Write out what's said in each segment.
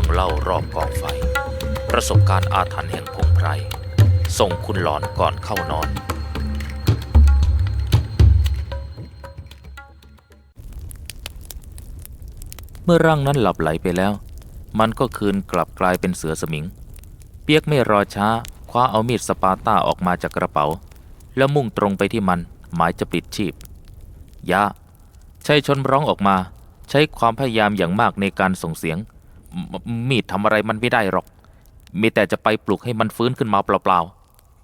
รื่องเล่ารอบกองไฟ ประสบการณ์อาถรรพ์แห่งพงไพร ส่งคุณหลอนก่อนเข้านอน เมื่อร่างนั้นหลับไหลไปแล้ว มันก็คืนกลับกลายเป็นเสือสมิง เปียกไม่รอช้า คว้าเอามีดสปาร์ต้าออกมาจากกระเป๋า แล้วมุ่งตรงไปที่มันหมายจะปลิดชีพ ยะชัยชนร้องออกมาใช้ความพยายามอย่างมากในการส่งเสียง มีดทำอะไรมันไม่ได้หรอก มีแต่จะไปปลุกให้มันฟื้นขึ้นมาเปล่า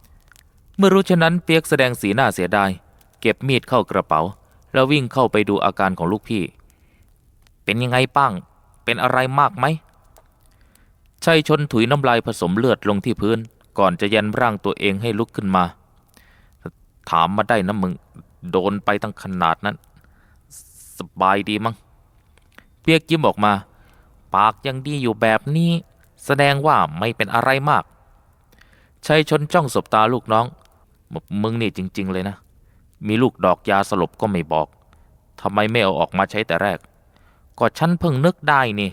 ๆ เมื่อรู้เช่นนั้นเปียกแสดงสีหน้าเสียดายเก็บมีดเข้ากระเป๋า แล้ววิ่งเข้าไปดูอาการของลูกพี่ เป็นยังไงป้าง เป็นอะไรมากไหมชัยชนถุยน้ำลายผสมเลือดลงที่พื้น ก่อนจะยันร่างตัวเองให้ลุกขึ้นมา ถามมาได้นะมึง โดนไปตั้งขนาดนั้น สบายดีมั้งเปียกยิ้มออกมา ปากยังดีอยู่แบบนี้ แสดงว่าไม่เป็นอะไรมากชัยชนจ้องสบตาลูกน้องมมึงนี่จริง ๆ เลยนะ มีลูกดอกยาสลบก็ไม่บอกทำไมไม่เอาออกมาใช้แต่แรก ก็ฉันเพิ่งนึกได้นี่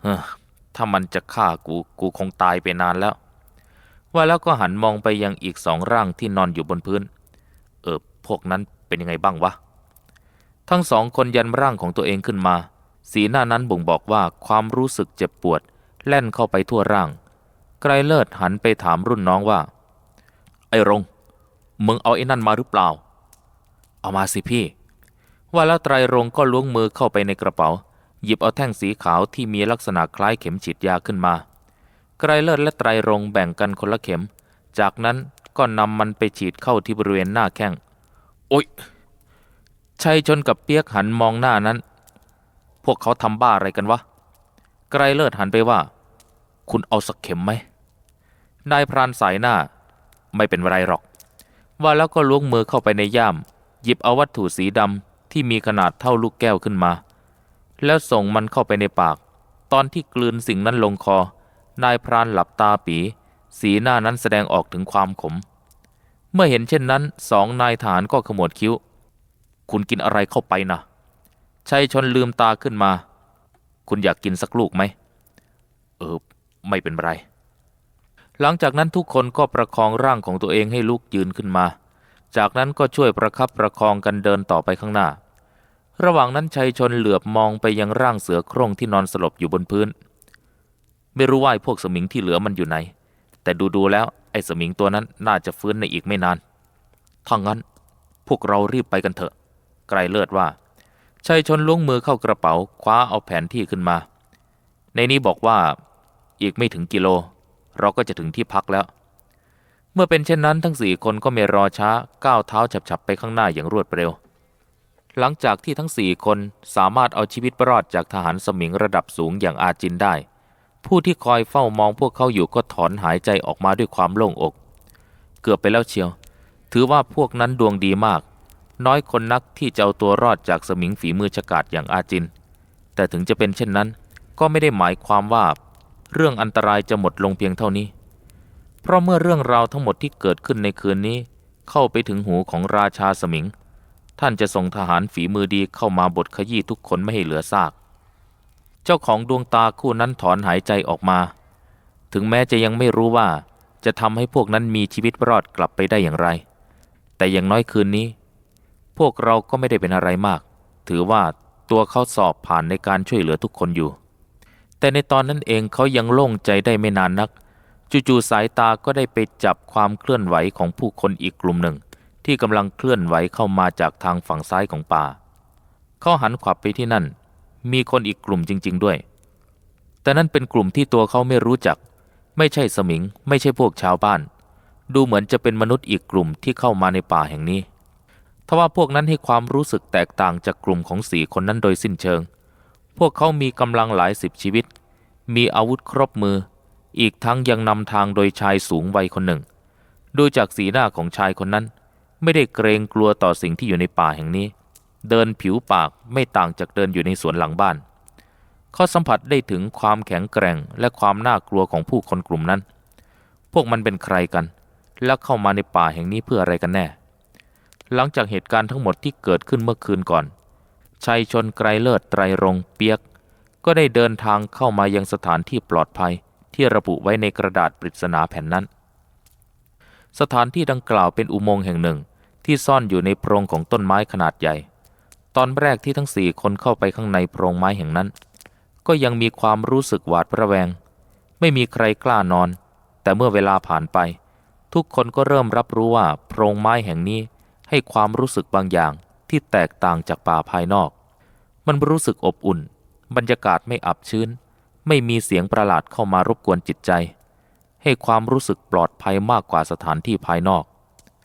เฮ้อถ้ามันจะฆ่ากูกูคงตายไปนานแล้ว ว่าแล้วก็หันมองไปยังอีกสองร่างที่นอนอยู่บนพื้น เออพวกนั้นเป็นยังไงบ้างวะ ทั้งสองคนยันร่างของตัวเองขึ้นมา สีหน้านั้นบ่งบอกว่าความรู้สึกเจ็บปวด แล่นเข้าไปทั่วร่าง ไกรเลิศหันไปถามรุ่นน้องว่า ไอ้รง มึงเอาไอ้นั่นมาหรือเปล่า เอามาสิพี่ ว่าแล้วไตรรงก็ล้วงมือเข้าไปในกระเป๋า หยิบเอาแท่งสีขาวที่มีลักษณะคล้ายเข็มฉีดยาขึ้นมา ไกรเลิศและไตรรงแบ่งกันคนละเข็ม จากนั้นก็นำมันไปฉีดเข้าที่บริเวณหน้าแข้ง โอ๊ยชัยชนกับเปียกหันมองหน้านั้น พวกเขาทำบ้าอะไรกันวะ ไกรเลิศหันไปว่า คุณเอาสักเข็มไหม นายพรานสายหน้า ไม่เป็นไรหรอก ว่าแล้วก็ล้วงมือเข้าไปในย่าม หยิบเอาวัตถุสีดำที่มีขนาดเท่าลูกแก้วขึ้นมา แล้วส่งมันเข้าไปในปาก ตอนที่กลืนสิ่งนั้นลงคอ นายพรานหลับตาปี สีหน้านั้นแสดงออกถึงความขม เมื่อเห็นเช่นนั้นสองนายทหารก็ขมวดคิ้ว คุณกินอะไรเข้าไปนะ ชัยชนลืมตาขึ้นมา คุณอยากกินสักลูกไหม เออ ไม่เป็นไร หลังจากนั้นทุกคนก็ประคองร่างของตัวเองให้ลุกยืนขึ้นมา จากนั้นก็ช่วยประคับประคองกันเดินต่อไปข้างหน้า ระหว่างนั้นชัยชนเหลือบมองไปยังร่างเสือโคร่งที่นอนสลบอยู่บนพื้น ไม่รู้ว่าไอ้พวกสมิงที่เหลือมันอยู่ไหน แต่ดูๆแล้วไอ้สมิงตัวนั้นน่าจะฟื้นในอีกไม่นานถ้างั้นพวกเรารีบไปกันเถอะ ไกรเลิศว่า ชัยชนล้วงมือเข้ากระเป๋า คว้าเอาแผนที่ขึ้นมา ในนี้บอกว่าอีกไม่ถึงกิโล เราก็จะถึงที่พักแล้ว เมื่อเป็นเช่นนั้นทั้งสี่คนก็ไม่รอช้าก้าวเท้าฉับๆไปข้างหน้าอย่างรวดเร็ว หลังจากที่ทั้งสี่คนสามารถเอาชีวิตรอดจากทหารสมิงระดับสูงอย่างอาจินได้ ผู้ที่คอยเฝ้ามองพวกเขาอยู่ก็ถอนหายใจออกมาด้วยความโล่งอก เกือบไปแล้วเชียว ถือว่าพวกนั้นดวงดีมาก น้อยคนนักที่จะเอาตัวรอดจากสมิงฝีมือฉกาจอย่างอาจิน แต่ถึงจะเป็นเช่นนั้น ก็ไม่ได้หมายความว่า เรื่องอันตรายจะหมดลงเพียงเท่านี้ เพราะเมื่อเรื่องราวทั้งหมดที่เกิดขึ้นในคืนนี้ เข้าไปถึงหูของราชาสมิง ท่านจะส่งทหารฝีมือดีเข้ามาบดขยี้ทุกคนไม่ให้เหลือซาก เจ้าของดวงตาคู่นั้นถอนหายใจออกมา ถึงแม้จะยังไม่รู้ว่า จะทำให้พวกนั้นมีชีวิตรอดกลับไปได้อย่างไร แต่อย่างน้อยคืนนี้ พวกเราก็ไม่ได้เป็นอะไรมาก ถือว่าตัวเขาสอบผ่านในการช่วยเหลือทุกคนอยู่ แต่ในตอนนั้นเองเขายังโล่งใจได้ไม่นานนัก จู่ๆสายตาก็ได้ไปจับความเคลื่อนไหวของผู้คนอีกกลุ่มหนึ่ง ที่กำลังเคลื่อนไหวเข้ามาจากทางฝั่งซ้ายของป่า เขาหันขวับไปที่นั่น มีคนอีกกลุ่มจริง ๆด้วย แต่นั่นเป็นกลุ่มที่ตัวเขาไม่รู้จัก ไม่ใช่สมิง ไม่ใช่พวกชาวบ้าน ดูเหมือนจะเป็นมนุษย์อีกกลุ่มที่เข้ามาในป่าแห่งนี้ ทว่าพวกนั้นให้ความรู้สึกแตกต่างจากกลุ่มของสี่คนนั้นโดยสิ้นเชิง พวกเขามีกำลังหลายสิบชีวิต มีอาวุธครบมือ อีกทั้งยังนำทางโดยชายสูงวัยคนหนึ่ง ดูจากสีหน้าของชายคนนั้น ไม่ได้เกรงกลัวต่อสิ่งที่อยู่ในป่าแห่งนี้ เดินผิวปากไม่ต่างจากเดินอยู่ในสวนหลังบ้าน เขาสัมผัสได้ถึงความแข็งแกร่งและความน่ากลัวของผู้คนกลุ่มนั้น พวกมันเป็นใครกัน และเข้ามาในป่าแห่งนี้เพื่ออะไรกันแน่ หลังจากเหตุการณ์ทั้งหมดที่เกิดขึ้นเมื่อคืนก่อน ชัยชนไกรเลิศไตรรงเปียก ก็ได้เดินทางเข้ามายังสถานที่ปลอดภัยที่ระบุไว้ในกระดาษปริศนาแผ่นนั้น สถานที่ดังกล่าวเป็นอุโมงค์แห่งหนึ่งที่ซ่อนอยู่ในโพรงของต้นไม้ขนาดใหญ่ ตอนแรกที่ทั้งสี่คนเข้าไปข้างในโพรงไม้แห่งนั้น ก็ยังมีความรู้สึกหวาดระแวง ไม่มีใครกล้านอน แต่เมื่อเวลาผ่านไป ทุกคนก็เริ่มรับรู้ว่าโพรงไม้แห่งนี้ ให้ความรู้สึกบางอย่างที่แตกต่างจากป่าภายนอก มันรู้สึกอบอุ่น บรรยากาศไม่อับชื้น ไม่มีเสียงประหลาดเข้ามารบกวนจิตใจ ให้ความรู้สึกปลอดภัยมากกว่าสถานที่ภายนอก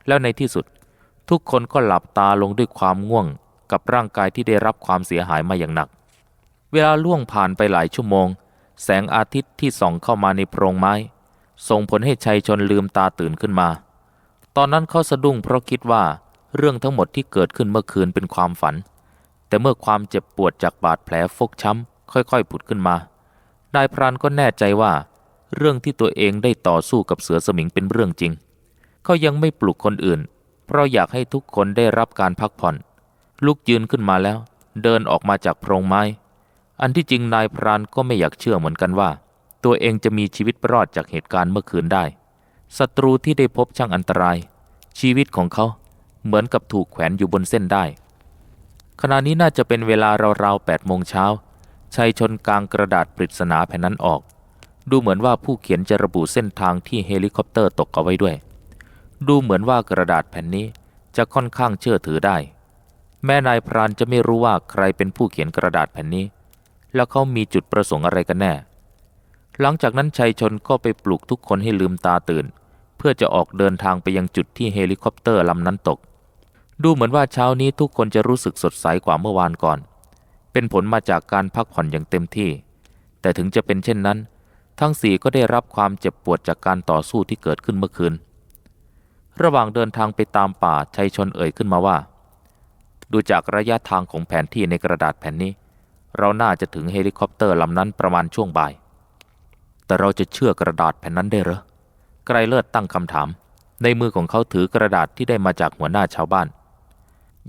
แล้วในที่สุดทุกคนก็หลับตาลงด้วยความง่วงกับร่างกายที่ได้รับความเสียหายมาอย่างหนัก เวลาล่วงผ่านไปหลายชั่วโมง แสงอาทิตย์ที่ส่องเข้ามาในโพรงไม้ ส่งผลให้ชัยชนลืมตาตื่นขึ้นมา ตอนนั้นเขาสะดุ้งเพราะคิดว่า เรื่องทั้งหมดที่เกิดขึ้นเมื่อคืนเป็นความฝัน แต่เมื่อความเจ็บปวดจากบาดแผลฟกช้ำค่อยๆผุดขึ้นมานายพรานก็แน่ใจว่า เรื่องที่ตัวเองได้ต่อสู้กับเสือสมิงเป็นเรื่องจริง เขายังไม่ปลุกคนอื่น เพราะอยากให้ทุกคนได้รับการพักผ่อน ลุกยืนขึ้นมาแล้ว เดินออกมาจากโพรงไม้ อันที่จริงนายพรานก็ไม่อยากเชื่อเหมือนกันว่า ตัวเองจะมีชีวิตรอดจากเหตุการณ์เมื่อคืนได้ศัตรูที่ได้พบช่างอันตราย ชีวิตของเขา เหมือนกับถูกแขวนอยู่บนเส้นได้ ขณะนี้น่าจะเป็นเวลาราวๆ8โมงเช้าชัยชนกลางกระดาษปริศนาแผ่นนั้นออก ดูเหมือนว่าผู้เขียนจะระบุเส้นทางที่เฮลิคอปเตอร์ตกเอาไว้ด้วย ดูเหมือนว่ากระดาษแผ่นนี้จะค่อนข้างเชื่อถือได้ แม่นายพรานจะไม่รู้ว่าใครเป็นผู้เขียนกระดาษแผ่นนี้ แล้วเขามีจุดประสงค์อะไรกันแน่ หลังจากนั้นชัยชนก็ไปปลุกทุกคนให้ลืมตาตื่น เพื่อจะออกเดินทางไปยังจุดที่เฮลิคอปเตอร์ลำนั้นตก เหมือนว่าเช้านี้ทุกคนจะรู้สึกสดใสกว่าเมื่อวานก่อน เป็นผลมาจากการพักผ่อนอย่างเต็มที่ แต่ถึงจะเป็นเช่นนั้น ทั้งสี่ก็ได้รับความเจ็บปวดจากการต่อสู้ที่เกิดขึ้นเมื่อคืน ระหว่างเดินทางไปตามป่าชัยชนเอ่ยขึ้นมาว่า ดูจากระยะทางของแผนที่ในกระดาษแผ่นนี้ เราน่าจะถึงเฮลิคอปเตอร์ลำนั้นประมาณช่วงบ่าย แต่เราจะเชื่อกระดาษแผ่นนั้นได้หรอไกรเลิศตั้งคำถาม ในมือของเขาถือกระดาษที่ได้มาจากหัวหน้าชาวบ้าน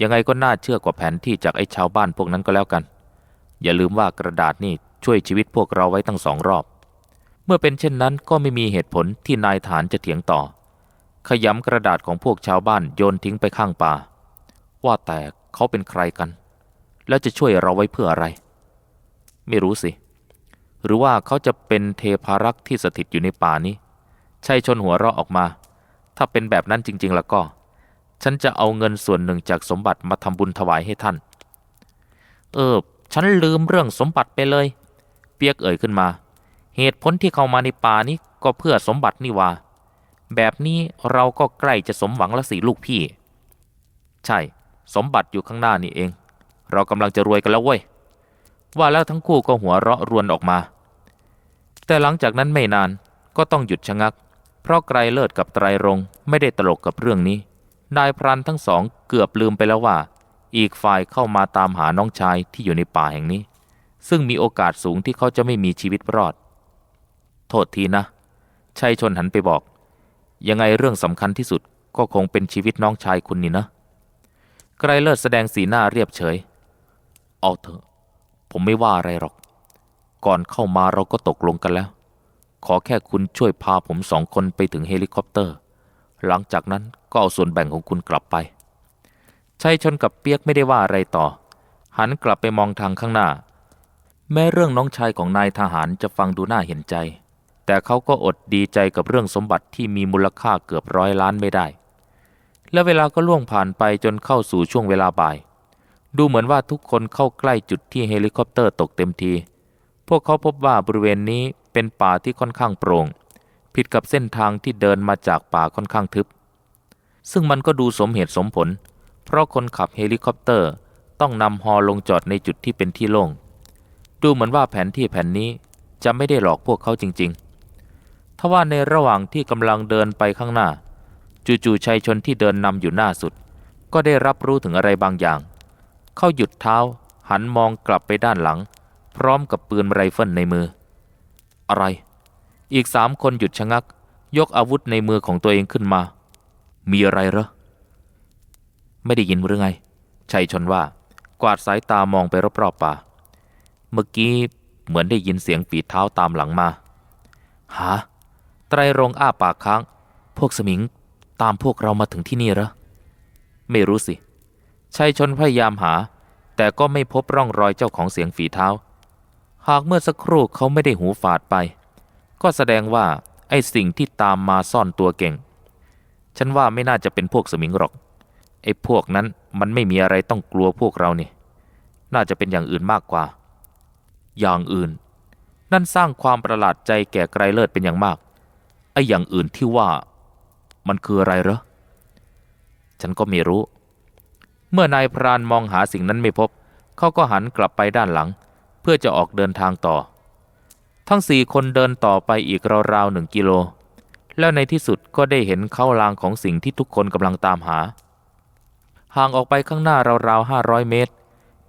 ยังไงก็น่าเชื่อกว่าแผนที่จากไอ้ชาวบ้านพวกนั้นก็แล้วกัน อย่าลืมว่ากระดาษนี่ช่วยชีวิตพวกเราไว้ตั้งสองรอบ เมื่อเป็นเช่นนั้นก็ไม่มีเหตุผลที่นายฐานจะเถียงต่อ ขยำกระดาษของพวกชาวบ้านโยนทิ้งไปข้างป่า ว่าแต่เขาเป็นใครกัน แล้วจะช่วยเราไว้เพื่ออะไร ไม่รู้สิ หรือว่าเขาจะเป็นเทพารักษ์ที่สถิตอยู่ในป่านี้ ใช่ชนหัวเราะออกมา ถ้าเป็นแบบนั้นจริง ๆ แล้วก็ ฉันจะเอาเงินส่วนหนึ่งจากสมบัติมาทำบุญถวายให้ท่าน เออ ฉันลืมเรื่องสมบัติไปเลย เปียกเอ่ยขึ้นมา เหตุผลที่เข้ามาในป่านี้ก็เพื่อสมบัตินี่ว่า แบบนี้เราก็ใกล้จะสมหวังละสิลูกพี่ ใช่ สมบัติอยู่ข้างหน้านี่เอง เรากำลังจะรวยกันแล้วเว้ย ว่าแล้วทั้งคู่ก็หัวเราะรวนออกมา แต่หลังจากนั้นไม่นานก็ต้องหยุดชะงัก เพราะไกรเลิศกับไตรรงไม่ได้ตลกกับเรื่องนี้ นายพรานทั้งสองเกือบลืมไปแล้วว่า อีกฝ่ายเข้ามาตามหาน้องชายที่อยู่ในป่าแห่งนี้ ซึ่งมีโอกาสสูงที่เขาจะไม่มีชีวิตรอด โทษทีนะชัยชนหันไปบอก ยังไงเรื่องสำคัญที่สุดก็คงเป็นชีวิตน้องชายคุณนี่นะไกรเลิศแสดงสีหน้าเรียบเฉย เอาเถอะ ผมไม่ว่าอะไรหรอก ก่อนเข้ามาเราก็ตกลงกันแล้ว ขอแค่คุณช่วยพาผมสองคนไปถึงเฮลิคอปเตอร์ หลังจากนั้นก็เอาส่วนแบ่งของคุณกลับไปชัยชนกับเปียกไม่ได้ว่าอะไรต่อ หันกลับไปมองทางข้างหน้า แม้เรื่องน้องชายของนายทหารจะฟังดูน่าเห็นใจ แต่เขาก็อดดีใจกับเรื่องสมบัติที่มีมูลค่าเกือบร้อยล้านไม่ได้ และเวลาก็ล่วงผ่านไปจนเข้าสู่ช่วงเวลาบ่าย ดูเหมือนว่าทุกคนเข้าใกล้จุดที่เฮลิคอปเตอร์ตกเต็มที พวกเขาพบว่าบริเวณนี้เป็นป่าที่ค่อนข้างโปร่ง ผิดกับเส้นทางที่เดินมาจากป่าค่อนข้างทึบ ซึ่งมันก็ดูสมเหตุสมผล เพราะคนขับเฮลิคอปเตอร์ต้องนำฮอลงจอดในจุดที่เป็นที่โล่ง ดูเหมือนว่าแผนที่แผนนี้จะไม่ได้หลอกพวกเขาจริงๆ ทว่าในระหว่างที่กำลังเดินไปข้างหน้า จู่ๆชัยชนที่เดินนำอยู่หน้าสุด ก็ได้รับรู้ถึงอะไรบางอย่าง เขาหยุดเท้าหันมองกลับไปด้านหลัง พร้อมกับปืนไรเฟิลในมือ อะไร อีกสามคนหยุดชะงัก ยกอาวุธในมือของตัวเองขึ้นมา มีอะไรเหรอ ไม่ได้ยินหรือไง ชัยชนว่า กวาดสายตามองไปรอบๆป่า เมื่อกี้เหมือนได้ยินเสียงฝีเท้าตามหลังมา หา ไตรรงอ้าปากค้าง พวกสมิงตามพวกเรามาถึงที่นี่เหรอ ไม่รู้สิ ชัยชนพยายามหา แต่ก็ไม่พบร่องรอยเจ้าของเสียงฝีเท้า หากเมื่อสักครู่เขาไม่ได้หูฝาดไป ก็แสดงว่าไอ้สิ่งที่ตามมาซ่อนตัวเก่ง ฉันว่าไม่น่าจะเป็นพวกสมิงหรอก ไอ้พวกนั้นมันไม่มีอะไรต้องกลัวพวกเราเนี่ยน่าจะเป็นอย่างอื่นมากกว่า อย่างอื่น นั่นสร้างความประหลาดใจแก่ไกรเลิศเป็นอย่างมาก ไอ้อย่างอื่นที่ว่า มันคืออะไรเหรอ ฉันก็ไม่รู้ เมื่อนายพรานมองหาสิ่งนั้นไม่พบ เขาก็หันกลับไปด้านหลัง เพื่อจะออกเดินทางต่อ ทั้งสี่คนเดินต่อไปอีกราวๆหนึ่งกิโล แล้วในที่สุดก็ได้เห็นเข้าลางของสิ่งที่ทุกคนกำลังตามหา ห่างออกไปข้างหน้าราวๆห้าร้อยเมตร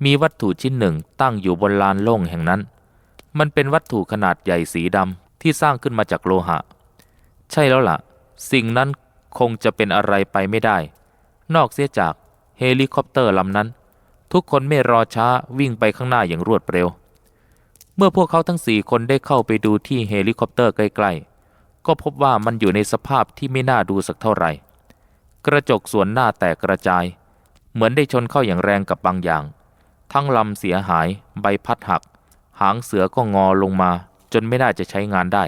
มีวัตถุชิ้นหนึ่งตั้งอยู่บนลานโล่งแห่งนั้น มันเป็นวัตถุขนาดใหญ่สีดำที่สร้างขึ้นมาจากโลหะ ใช่แล้วล่ะ สิ่งนั้นคงจะเป็นอะไรไปไม่ได้ นอกเสียจากเฮลิคอปเตอร์ลำนั้น ทุกคนไม่รอช้าวิ่งไปข้างหน้าอย่างรวดเร็ว มื่อพวกเขาทั้งสี่คนได้เข้าไปดูที่เฮลิคอปเตอร์ใกล้ๆ ก็พบว่ามันอยู่ในสภาพที่ไม่น่าดูสักเท่าไหร่ กระจกส่วนหน้าแตกกระจาย เหมือนได้ชนเข้าอย่างแรงกับบางอย่าง ทั้งลำเสียหาย ใบพัดหัก หางเสือก็งอลงมา จนไม่น่าจะใช้งานได้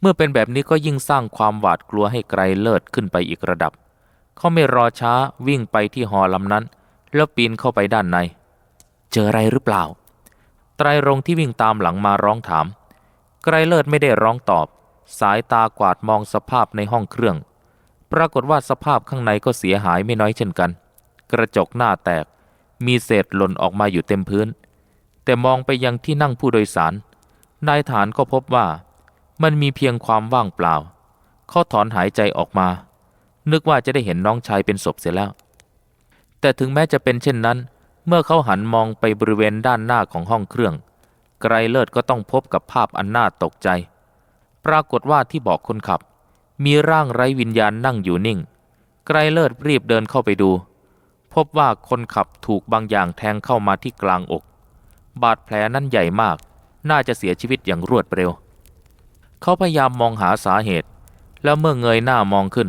เมื่อเป็นแบบนี้ก็ยิ่งสร้างความหวาดกลัวให้ไกลเลิศขึ้นไปอีกระดับ เขาไม่รอช้าวิ่งไปที่หอลำนั้น แล้วปีนเข้าไปด้านใน เจออะไรหรือเปล่า ไตรรงที่วิ่งตามหลังมาร้องถาม ไกรเลิศไม่ได้ร้องตอบ สายตากวาดมองสภาพในห้องเครื่อง ปรากฏว่าสภาพข้างในก็เสียหายไม่น้อยเช่นกัน กระจกหน้าแตก มีเศษหล่นออกมาอยู่เต็มพื้น แต่มองไปยังที่นั่งผู้โดยสาร นายฐานก็พบว่า มันมีเพียงความว่างเปล่า เขาถอนหายใจออกมา นึกว่าจะได้เห็นน้องชายเป็นศพเสียแล้ว แต่ถึงแม้จะเป็นเช่นนั้น เมื่อเขาหันมองไปบริเวณด้านหน้าของห้องเครื่อง ไกรเลิศก็ต้องพบกับภาพอันน่าตกใจ ปรากฏว่าที่บอกคนขับ มีร่างไร้วิญญาณนั่งอยู่นิ่ง ไกรเลิศรีบเดินเข้าไปดู พบว่าคนขับถูกบางอย่างแทงเข้ามาที่กลางอก บาดแผลนั้นใหญ่มาก น่าจะเสียชีวิตอย่างรวดเร็ว เขาพยายามมองหาสาเหตุ แล้วเมื่อเงยหน้ามองขึ้น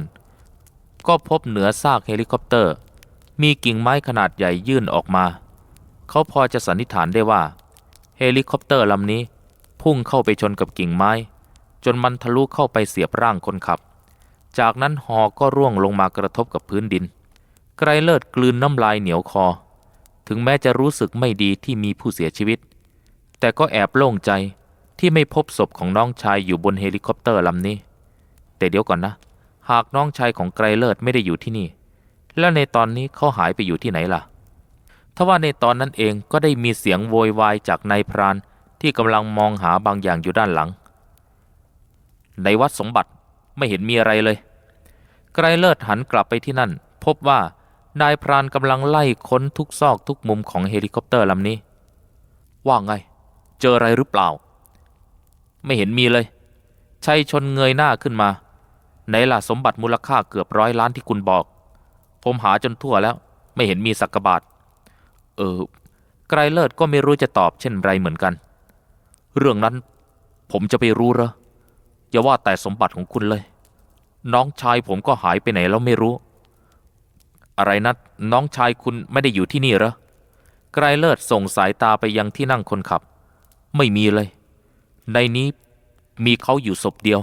ก็พบเหนือซากเฮลิคอปเตอร์ มีกิ่งไม้ขนาดใหญ่ยื่นออกมา เขาพอจะสันนิษฐานได้ว่า เฮลิคอปเตอร์ลำนี้ พุ่งเข้าไปชนกับกิ่งไม้ จนมันทะลุเข้าไปเสียบร่างคนขับ จากนั้นหอก็ร่วงลงมากระทบกับพื้นดิน ไกรเลิศกลืนน้ำลายเหนียวคอ ถึงแม้จะรู้สึกไม่ดีที่มีผู้เสียชีวิต แต่ก็แอบโล่งใจที่ไม่พบศพของน้องชายอยู่บนเฮลิคอปเตอร์ลำนี้ แต่เดี๋ยวก่อนนะ หากน้องชายของไกรเลิศไม่ได้อยู่ที่นี่ แล้วในตอนนี้เขาหายไปอยู่ที่ไหนล่ะทว่าในตอนนั้นเองก็ได้มีเสียงโวยวายจากนายพรานที่กำลังมองหาบางอย่างอยู่ด้านหลัง ในวัดสมบัติไม่เห็นมีอะไรเลย ไกรเลิศหันกลับไปที่นั่น พบว่านายพรานกำลังไล่ค้นทุกซอกทุกมุมของเฮลิคอปเตอร์ลำนี้ ว่าไง เจออะไรหรือเปล่า ไม่เห็นมีเลยชัยชนเงยหน้าขึ้นมาไหนล่ะสมบัติมูลค่าเกือบร้อยล้านที่คุณบอก ผมหาจนทั่วแล้ว ไม่เห็นมีสักกะบาท เออ ไกรเลิศก็ไม่รู้จะตอบเช่นไรเหมือนกัน เรื่องนั้น ผมจะไปรู้เหรอ อย่าว่าแต่สมบัติของคุณเลย น้องชายผมก็หายไปไหนแล้วไม่รู้ อะไรนะน้องชายคุณไม่ได้อยู่ที่นี่เหรอ ไกรเลิศส่งสายตาไปยังที่นั่งคนขับ ไม่มีเลย ในนี้มีเขาอยู่ศพเดียว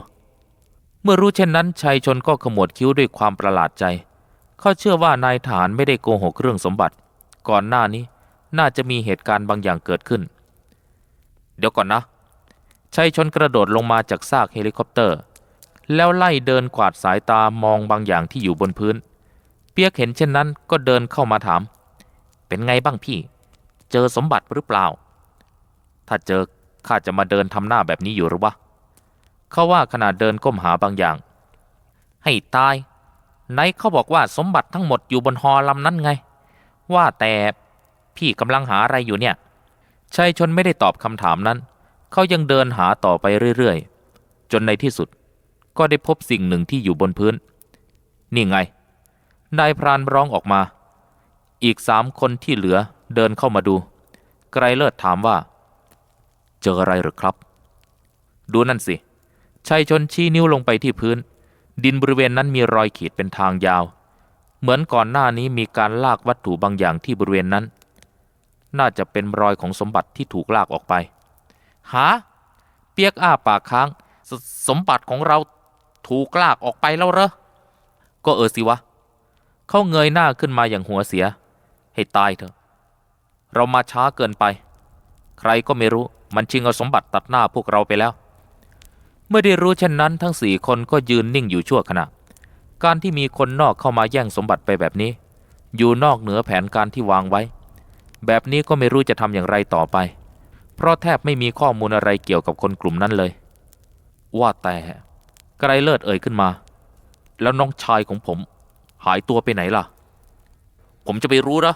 เมื่อรู้เช่นนั้นชายชนก็ขมวดคิ้วด้วยความประหลาดใจ เขาเชื่อว่านายฐานไม่ได้โกหกเรื่องสมบัติ ก่อนหน้านี้น่าจะมีเหตุการณ์บางอย่างเกิดขึ้น เดี๋ยวก่อนนะชัยชนกระโดดลงมาจากซากเฮลิคอปเตอร์ แล้วไล่เดินกวาดสายตามองบางอย่างที่อยู่บนพื้น เปียกเห็นเช่นนั้นก็เดินเข้ามาถาม เป็นไงบ้างพี่ เจอสมบัติหรือเปล่า ถ้าเจอข้าจะมาเดินทำหน้าแบบนี้อยู่หรือวะเขาว่าขณะเดินก้มหาบางอย่าง ให้ตาย ไหนเขาบอกว่าสมบัติทั้งหมดอยู่บนฮอลำนั้นไง ว่าแต่พี่กำลังหาอะไรอยู่เนี่ยชัยชนไม่ได้ตอบคำถามนั้น เขายังเดินหาต่อไปเรื่อยๆ จนในที่สุด ก็ได้พบสิ่งหนึ่งที่อยู่บนพื้น นี่ไง นายพรานร้องออกมา อีกสามคนที่เหลือเดินเข้ามาดู ไกรเลิศถามว่า เจออะไรหรือครับ ดูนั่นสิชัยชนชี้นิ้วลงไปที่พื้น ดินบริเวณนั้นมีรอยขีดเป็นทางยาว เหมือนก่อนหน้านี้มีการลากวัตถุบางอย่างที่บริเวณนั้น น่าจะเป็นรอยของสมบัติที่ถูกลากออกไปหาเปียกอ้าปากค้างสสมบัติของเราถูกลากออกไปแล้วเหรอ ก็เออสิวะ เขาเงยหน้าขึ้นมาอย่างหัวเสีย ให้ตายเถอะ เรามาช้าเกินไป ใครก็ไม่รู้มันชิงเอาสมบัติตัดหน้าพวกเราไปแล้ว มื่อได้รู้เช่นนั้นทั้งสี่คนก็ยืนนิ่งอยู่ชั่วขณะ การที่มีคนนอกเข้ามาแย่งสมบัติไปแบบนี้ อยู่นอกเหนือแผนการที่วางไว้ แบบนี้ก็ไม่รู้จะทำอย่างไรต่อไป เพราะแทบไม่มีข้อมูลอะไรเกี่ยวกับคนกลุ่มนั้นเลย ว่าแต่ไกรเลิศเอ่ยขึ้นมา แล้วน้องชายของผม หายตัวไปไหนล่ะ ผมจะไปรู้หรอ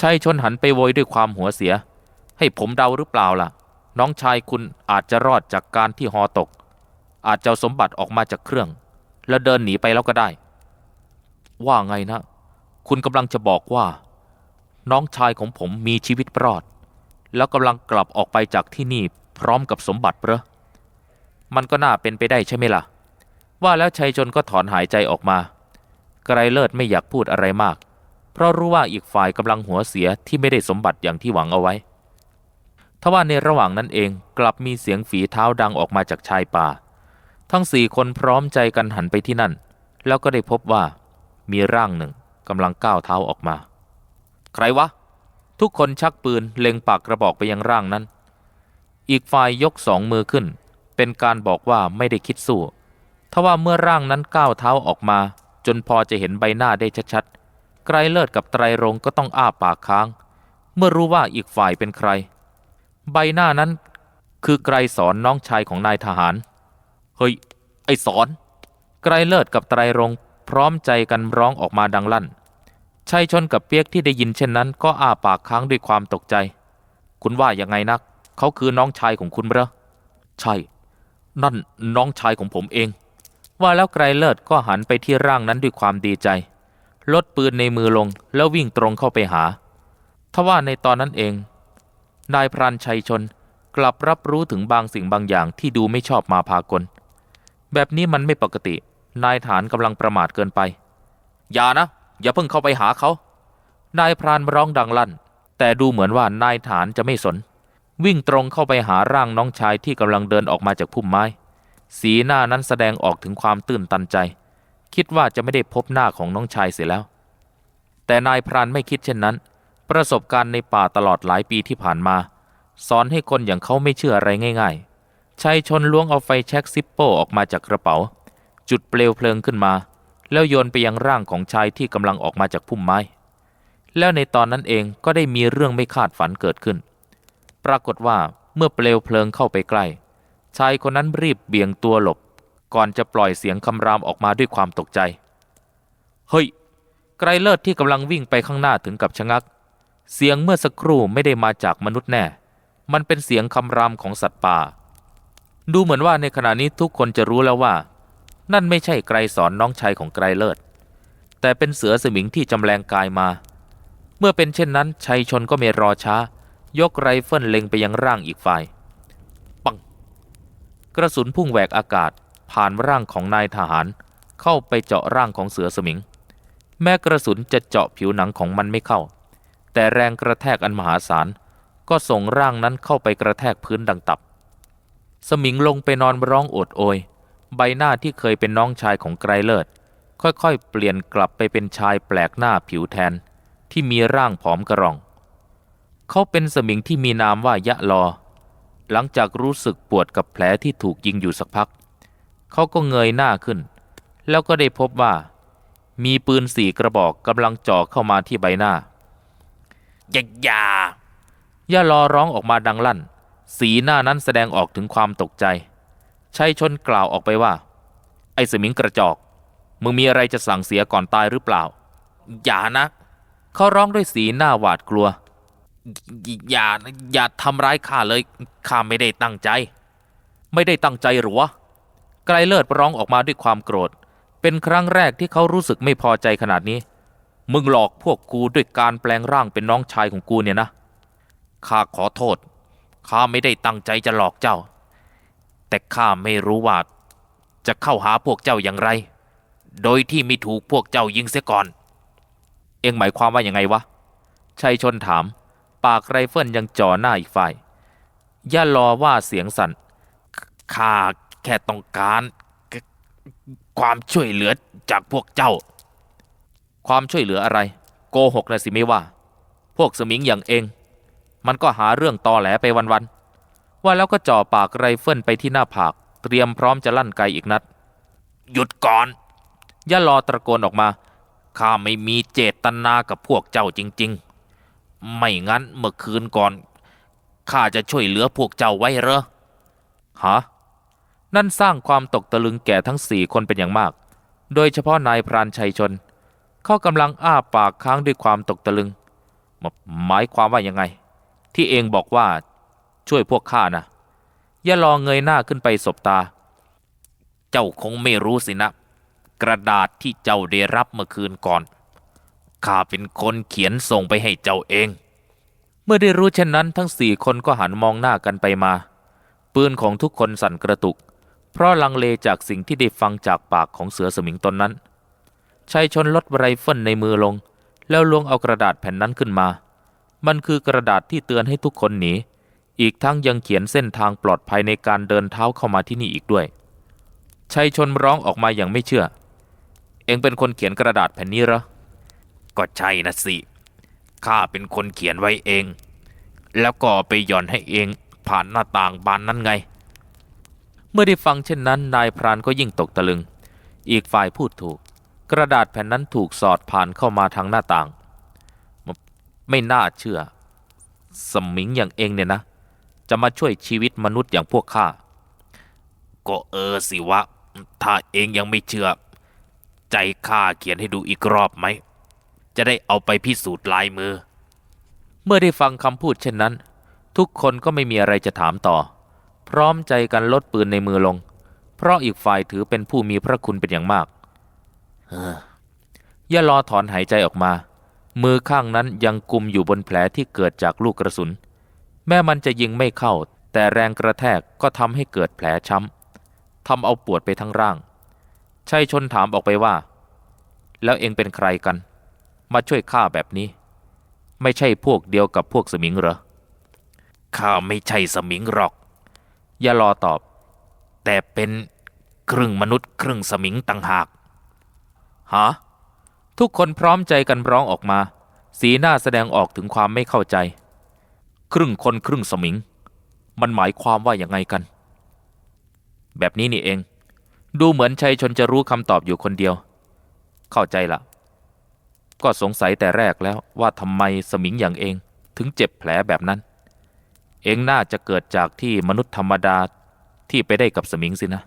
ชัยชนหันไปโวยด้วยความหัวเสีย ให้ผมเดาหรือเปล่าล่ะ น้องชายคุณอาจจะรอดจากการที่ฮอตก อาจจะสมบัติออกมาจากเครื่อง แล้วเดินหนีไปแล้วก็ได้ ว่าไงนะ คุณกำลังจะบอกว่า น้องชายของผมมีชีวิตรอด แล้วกำลังกลับออกไปจากที่นี่พร้อมกับสมบัติเหรอมันก็น่าเป็นไปได้ใช่ไหมล่ะ ว่าแล้วชัยชนก็ถอนหายใจออกมาไกรเลิศไม่อยากพูดอะไรมาก เพราะรู้ว่าอีกฝ่ายกำลังหัวเสียที่ไม่ได้สมบัติอย่างที่หวังเอาไว้ ทว่าในระหว่างนั้นเองกลับมีเสียงฝีเท้าดังออกมาจากชายป่า ทั้งสี่คนพร้อมใจกันหันไปที่นั่น แล้วก็ได้พบว่า มีร่างหนึ่งกำลังก้าวเท้าออกมา ใครวะ ทุกคนชักปืนเล็งปากกระบอกไปยังร่างนั้น อีกฝ่ายยกสองมือขึ้น เป็นการบอกว่าไม่ได้คิดสู้ทว่าเมื่อร่างนั้นก้าวเท้าออกมา จนพอจะเห็นใบหน้าได้ชัดๆไกรเลิศกับไตรรงก็ต้องอ้าปากค้าง เมื่อรู้ว่าอีกฝ่ายเป็นใคร ใบหน้านั้น คือไกรสอนน้องชายของนายทหาร เฮ้ย ไอสอน ไกรเลิศกับไตรรงพร้อมใจกันร้องออกมาดังลั่นชัยชนกับเปียกที่ได้ยินเช่นนั้น ก็อ้าปากค้างด้วยความตกใจ คุณว่ายังไงนัก เขาคือน้องชายของคุณเหรอ ใช่ นั่นน้องชายของผมเอง ว่าแล้วไกรเลิศก็หันไปที่ร่างนั้นด้วยความดีใจ ลดปืนในมือลงแล้ววิ่งตรงเข้าไปหา ทว่าในตอนนั้นเอง นายพรานชัยชนกลับรับรู้ถึงบางสิ่งบางอย่างที่ดูไม่ชอบมาพากล แบบนี้มันไม่ปกติ นายฐานกำลังประมาทเกินไป อย่านะ อย่าเพิ่งเข้าไปหาเขา นายพรานร้องดังลั่น แต่ดูเหมือนว่านายฐานจะไม่สน วิ่งตรงเข้าไปหาร่างน้องชายที่กำลังเดินออกมาจากพุ่มไม้ สีหน้านั้นแสดงออกถึงความตื่นตันใจ คิดว่าจะไม่ได้พบหน้าของน้องชายเสียแล้ว แต่นายพรานไม่คิดเช่นนั้น ประสบการณ์ในป่าตลอดหลายปีที่ผ่านมา สอนให้คนอย่างเขาไม่เชื่ออะไรง่าย ๆชัยชนล้วงเอาไฟแช็กซิปโปออกมาจากกระเป๋า จุดเปลวเพลิงขึ้นมา แล้วโยนไปยังร่างของชายที่กำลังออกมาจากพุ่มไม้ แล้วในตอนนั้นเองก็ได้มีเรื่องไม่คาดฝันเกิดขึ้น ปรากฏว่าเมื่อเปลวเพลิงเข้าไปใกล้ ชายคนนั้นรีบเบี่ยงตัวหลบ ก่อนจะปล่อยเสียงคำรามออกมาด้วยความตกใจ เฮ้ยไกรเลิศที่กำลังวิ่งไปข้างหน้าถึงกับชะงัก เสียงเมื่อสักครู่ไม่ได้มาจากมนุษย์แน่ มันเป็นเสียงคำรามของสัตว์ป่า ดูเหมือนว่าในขณะนี้ทุกคนจะรู้แล้วว่า นั่นไม่ใช่ไกรสอนน้องชายของไกรเลิศ แต่เป็นเสือสมิงที่จำแรงกายมา เมื่อเป็นเช่นนั้นชัยชนก็ไม่รอช้า ยกไรเฟิลเล็งไปยังร่างอีกฝ่าย ปัง กระสุนพุ่งแหวกอากาศ ผ่านร่างของนายทหาร เข้าไปเจาะร่างของเสือสมิง แม้กระสุนจะเจาะผิวหนังของมันไม่เข้า แต่แรงกระแทกอันมหาศาล ก็ส่งร่างนั้นเข้าไปกระแทกพื้นดังตับ สมิงลงไปนอนร้องโอดโอย ใบหน้าที่เคยเป็นน้องชายของไกรเลิศ ค่อยๆ เปลี่ยนกลับไปเป็นชายแปลกหน้าผิวแทน ที่มีร่างผอมกระรอง เขาเป็นสมิงที่มีนามว่ายะลอ หลังจากรู้สึกปวดกับแผลที่ถูกยิงอยู่สักพัก เขาก็เงยหน้าขึ้น แล้วก็ได้พบว่า มีปืนสี่กระบอกกำลังจ่อเข้ามาที่ใบหน้า อย่าอย่าย่าลอร้องออกมาดังลั่น สีหน้านั้นแสดงออกถึงความตกใจชัยชนกล่าวออกไปว่า ไอ้สมิงกระจอก มึงมีอะไรจะสั่งเสียก่อนตายหรือเปล่า อย่านะ เขาร้องด้วยสีหน้าหวาดกลัว อย่าอย่าทำร้ายข้าเลย ข้าไม่ได้ตั้งใจ ไม่ได้ตั้งใจหรือวะ ไกรเลิศร้องออกมาด้วยความโกรธ เป็นครั้งแรกที่เขารู้สึกไม่พอใจขนาดนี้ มึงหลอกพวกกูด้วยการแปลงร่างเป็นน้องชายของกูเนี่ยนะ ข้าขอโทษ ข้าไม่ได้ตั้งใจจะหลอกเจ้า แต่ข้าไม่รู้ว่า จะเข้าหาพวกเจ้าอย่างไร โดยที่ไม่ถูกพวกเจ้ายิงเสียก่อน เอ็งหมายความว่าอย่างไงวะ ชัยชนถาม ปากไรเฟิลยังจ่อหน้าอีกฝ่าย ย่ารอว่าเสียงสั่น ข้าแค่ต้องการ ความช่วยเหลือจากพวกเจ้า ความช่วยเหลืออะไร โกหกนะสิไม่ว่า พวกสมิงอย่างเอง มันก็หาเรื่องตอแหลไปวันๆว่าแล้วก็จ่อปากไรเฟิลไปที่หน้าผาก เตรียมพร้อมจะลั่นไกอีกนัด หยุดก่อนย่ารอตะโกนออกมาข้าไม่มีเจตนากับพวกเจ้าจริง ๆ ไม่งั้นเมื่อคืนก่อนข้าจะช่วยเหลือพวกเจ้าไว้เหรอฮะนั่นสร้างความตกตะลึงแก่ทั้งสี่คนเป็นอย่างมาก โดยเฉพาะนายพรานชัยชน เขากำลังอ้าปากค้างด้วยความตกตะลึงหมหมายความว่ายังไง ที่เองบอกว่าช่วยพวกข้านะอย่าลองเงยหน้าขึ้นไปสบตา เจ้าคงไม่รู้สินะ กระดาษที่เจ้าได้รับเมื่อคืนก่อนข้าเป็นคนเขียนส่งไปให้เจ้าเอง เมื่อได้รู้เช่นนั้นทั้งสี่คนก็หันมองหน้ากันไปมา ปืนของทุกคนสั่นกระตุก เพราะลังเลจากสิ่งที่ได้ฟังจากปากของเสือสมิงตนนั้น ชายชนลดไรเฟิลในมือลง แล้วลวงเอากระดาษแผ่นนั้นขึ้นมา มันคือกระดาษที่เตือนให้ทุกคนหนี อีกทั้งยังเขียนเส้นทางปลอดภัยในการเดินเท้าเข้ามาที่นี่อีกด้วยชัยชนร้องออกมาอย่างไม่เชื่อ เองเป็นคนเขียนกระดาษแผ่นนี้เหรอ ก็ใช่นะสิ ข้าเป็นคนเขียนไว้เอง แล้วก็ไปหย่อนให้เองผ่านหน้าต่างบานนั้นไง เมื่อได้ฟังเช่นนั้น นายพรานก็ยิ่งตกตะลึง อีกฝ่ายพูดถูก กระดาษแผ่นนั้นถูกสอดผ่านเข้ามาทางหน้าต่าง ไม่น่าเชื่อ สมิงอย่างเองเนี่ยนะ จะมาช่วยชีวิตมนุษย์อย่างพวกข้า ก็เออสิวะ ถ้าเองยังไม่เชื่อ ใจข้าเขียนให้ดูอีกรอบไหม จะได้เอาไปพิสูจน์ลายมือ เมื่อได้ฟังคำพูดเช่นนั้น ทุกคนก็ไม่มีอะไรจะถามต่อ พร้อมใจกันลดปืนในมือลง เพราะอีกฝ่ายถือเป็นผู้มีพระคุณเป็นอย่างมาก ย่ารอถอนหายใจออกมา มือข้างนั้นยังกุมอยู่บนแผลที่เกิดจากลูกกระสุน แม้มันจะยิงไม่เข้า แต่แรงกระแทกก็ทำให้เกิดแผลช้ำทำเอาปวดไปทั้งร่างชัยชนถามออกไปว่า แล้วเองเป็นใครกัน มาช่วยข้าแบบนี้ ไม่ใช่พวกเดียวกับพวกสมิงเหรอข้าไม่ใช่สมิงหรอกย่ารอตอบ แต่เป็นครึ่งมนุษย์ครึ่งสมิงต่างหาก ฮะทุกคนพร้อมใจกันร้องออกมา สีหน้าแสดงออกถึงความไม่เข้าใจ ครึ่งคนครึ่งสมิง มันหมายความว่าอย่างไงกัน แบบนี้นี่เอง ดูเหมือนชัยชนจะรู้คำตอบอยู่คนเดียว เข้าใจละก็สงสัยแต่แรกแล้วว่าทำไมสมิงอย่างเองถึงเจ็บแผลแบบนั้น เองน่าจะเกิดจากที่มนุษย์ธรรมดาที่ไปได้กับสมิงสินะ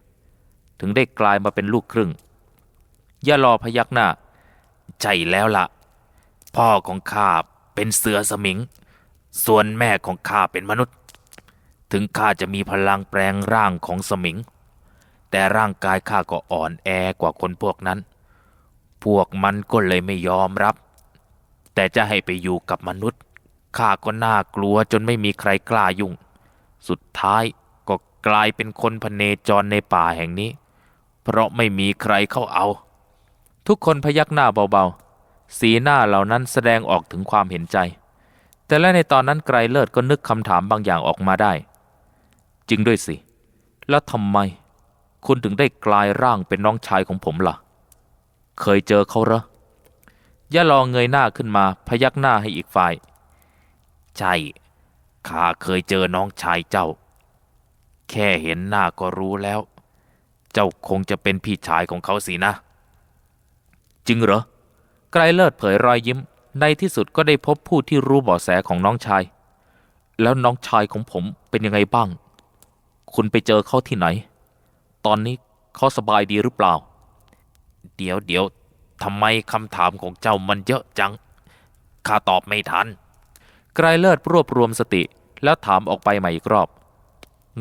ถึงได้กลายมาเป็นลูกครึ่ง ย่ารอพยักหน้า ใช่แล้วละ่ะ พ่อของข้าเป็นเสือสมิง ส่วนแม่ของข้าเป็นมนุษย์ ถึงข้าจะมีพลังแปลงร่างของสมิง แต่ร่างกายข้าก็อ่อนแอกว่าคนพวกนั้น พวกมันก็เลยไม่ยอมรับ แต่จะให้ไปอยู่กับมนุษย์ข้าก็น่ากลัวจนไม่มีใครกล้ายุ่ง สุดท้ายก็กลายเป็นคนพเนจรในป่าแห่งนี้ เพราะไม่มีใครเข้าเอา ทุกคนพยักหน้าเบาๆ สีหน้าเหล่านั้นแสดงออกถึงความเห็นใจ แต่และในตอนนั้นไกรเลิศก็นึกคำถามบางอย่างออกมาได้ จริงด้วยสิ แล้วทำไม คุณถึงได้กลายร่างเป็นน้องชายของผมล่ะ เคยเจอเขาเหรอย่าลองเงยหน้าขึ้นมา พยักหน้าให้อีกฝ่าย ใช่ ข้าเคยเจอน้องชายเจ้า แค่เห็นหน้าก็รู้แล้ว เจ้าคงจะเป็นพี่ชายของเขาสินะ จริงเหรอ ไกรเลิศเผยรอยยิ้ม ในที่สุดก็ได้พบผู้ที่รู้เบาะแสของน้องชาย แล้วน้องชายของผมเป็นยังไงบ้าง คุณไปเจอเขาที่ไหน ตอนนี้เขาสบายดีหรือเปล่า เดี๋ยวเดี๋ยวทำไมคำถามของเจ้ามันเยอะจัง ข้าตอบไม่ทัน ไกรเลิศรวบรวมสติ แล้วถามออกไปใหม่อีกรอบ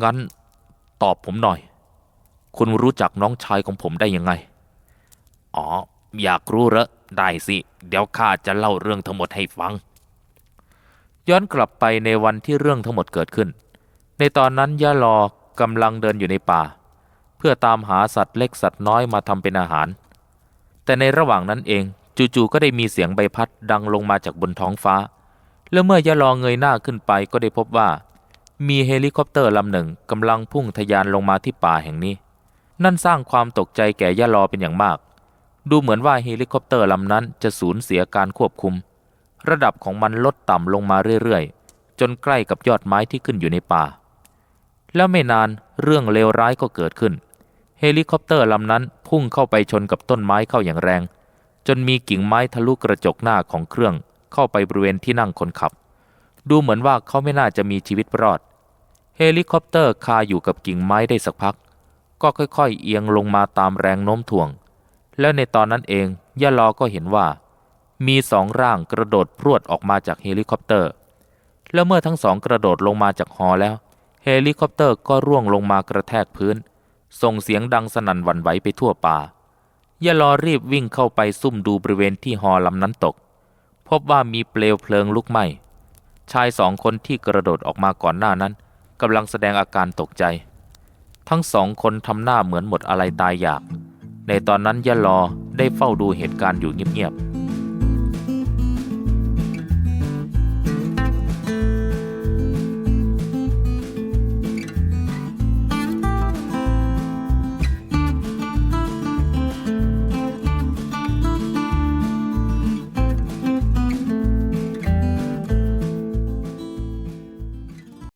งั้นตอบผมหน่อย คุณรู้จักน้องชายของผมได้ยังไง อ๋อ อยากรู้เหรอได้สิ เดี๋ยวข้าจะเล่าเรื่องทั้งหมดให้ฟัง ย้อนกลับไปในวันที่เรื่องทั้งหมดเกิดขึ้น ในตอนนั้นย่าลอกำลังเดินอยู่ในป่า เพื่อตามหาสัตว์เล็กสัตว์น้อยมาทำเป็นอาหาร แต่ในระหว่างนั้นเองจู่ๆก็ได้มีเสียงใบพัดดังลงมาจากบนท้องฟ้า แล้วเมื่อยะลอเงยหน้าขึ้นไปก็ได้พบว่า มีเฮลิคอปเตอร์ลำหนึ่งกำลังพุ่งทะยานลงมาที่ป่าแห่งนี้ นั่นสร้างความตกใจแก่ยะลอเป็นอย่างมาก ดูเหมือนว่าเฮลิคอปเตอร์ลำนั้นจะสูญเสียการควบคุม ระดับของมันลดต่ำลงมาเรื่อยๆ จนใกล้กับยอดไม้ที่ขึ้นอยู่ในป่า แล้วไม่นานเรื่องเลวร้ายก็เกิดขึ้น เฮลิคอปเตอร์ลำนั้นพุ่งเข้าไปชนกับต้นไม้เข้าอย่างแรง จนมีกิ่งไม้ทะลุกระจกหน้าของเครื่อง เข้าไปบริเวณที่นั่งคนขับ ดูเหมือนว่าเขาไม่น่าจะมีชีวิตรอด เฮลิคอปเตอร์คาอยู่กับกิ่งไม้ได้สักพัก ก็ค่อยๆ เอียงลงมาตามแรงโน้มถ่วง แล้วในตอนนั้นเองย่าลอก็เห็นว่า มีสองร่างกระโดดพรวดออกมาจากเฮลิคอปเตอร์ แล้วเมื่อทั้งสองกระโดดลงมาจากฮอแล้ว เฮลิคอปเตอร์ก็ร่วงลงมากระแทกพื้น ส่งเสียงดังสนั่นหวั่นไหวไปทั่วป่ายาลอรีบวิ่งเข้าไปซุ่มดูบริเวณที่ฮอลำนั้นตก พบว่ามีเปลวเพลิงลุกไหม้ชายสองคนที่กระโดดออกมาก่อนหน้านั้นกำลังแสดงอาการตกใจ ทั้งสองคนทำหน้าเหมือนหมดอะไรตายอยาก ในตอนนั้นยะลอได้เฝ้าดูเหตุการณ์อยู่เงียบๆ